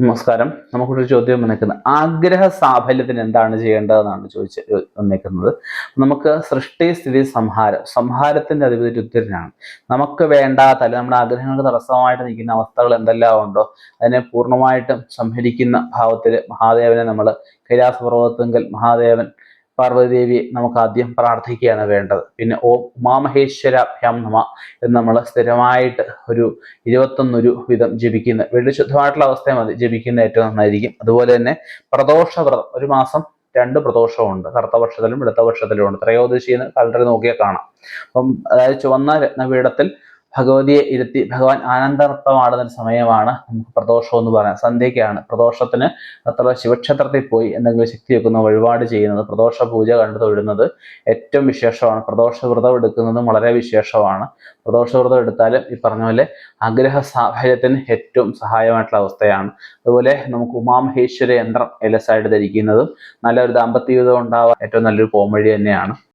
നമസ്കാരം. നമുക്കൊരു ചോദ്യം വന്നേക്കുന്നത് ആഗ്രഹ സാഫല്യത്തിന് എന്താണ് ചെയ്യേണ്ടതെന്നാണ് ചോദിച്ച് വന്നേക്കുന്നത്. നമുക്ക് സൃഷ്ടി സ്ഥിതി സംഹാരം. സംഹാരത്തിന്റെ അധിപതി രുദ്ധരനാണ് നമുക്ക് വേണ്ടാത്ത അല്ലെങ്കിൽ നമ്മുടെ ആഗ്രഹങ്ങൾക്ക് തടസ്സമായിട്ട് നിൽക്കുന്ന അവസ്ഥകൾ എന്തെല്ലാം ഉണ്ടോ അതിനെ പൂർണമായിട്ടും സംഹരിക്കുന്ന ഭാവത്തിൽ മഹാദേവനെ നമ്മൾ കൈലാസപർവതത്തെങ്കിൽ മഹാദേവൻ പാർവതിദേവിയെ നമുക്ക് ആദ്യം പ്രാർത്ഥിക്കുകയാണ് വേണ്ടത്. പിന്നെ ഓം ഉമാമഹേശ്വരാഭ്യാം നമ എന്ന് നമ്മൾ സ്ഥിരമായിട്ട് ഒരു ഇരുപത്തൊന്നൊരു വിധം ജപിക്കുന്ന വെള്ളി ശുദ്ധമായിട്ടുള്ള അവസ്ഥ മതി. ജപിക്കുന്ന ഏറ്റവും നന്നായിരിക്കും. അതുപോലെ തന്നെ പ്രദോഷവ്രതം. ഒരു മാസം രണ്ട് പ്രദോഷമുണ്ട് കറുത്തപക്ഷത്തിലും വെളുത്ത പക്ഷത്തിലും ഉണ്ട് ത്രയോദശിന്ന് കലണ്ടർ നോക്കിയാൽ കാണാം. അപ്പം അതായത് ചുവന്ന രത്നപീഠത്തിൽ ഭഗവതിയെ ഇരുത്തി ഭഗവാൻ ആനന്ദനൃത്തമാടുന്ന ഒരു സമയമാണ് നമുക്ക് പ്രദോഷം എന്ന് പറയാം. സന്ധ്യയ്ക്കാണ്. പ്രദോഷത്തിന് അത്ര ശിവക്ഷേത്രത്തിൽ പോയി എന്തെങ്കിലും ശക്തി വെക്കുന്ന വഴിപാട് ചെയ്യുന്നത് പ്രദോഷ പൂജ കണ്ടു തൊഴുന്നത് ഏറ്റവും വിശേഷമാണ്. പ്രദോഷ വ്രതം എടുക്കുന്നതും വളരെ വിശേഷമാണ്. പ്രദോഷ വ്രതം എടുത്താലും ഈ പറഞ്ഞ പോലെ ആഗ്രഹ സാഹചര്യത്തിന് ഏറ്റവും സഹായമായിട്ടുള്ള അവസ്ഥയാണ്. അതുപോലെ നമുക്ക് ഉമാമഹേശ്വര യന്ത്രം എലസായിട്ട് ധരിക്കുന്നതും നല്ലൊരു ദാമ്പത്യ ജീവിതം ഉണ്ടാവാൻ ഏറ്റവും നല്ലൊരു പോംവഴി തന്നെയാണ്.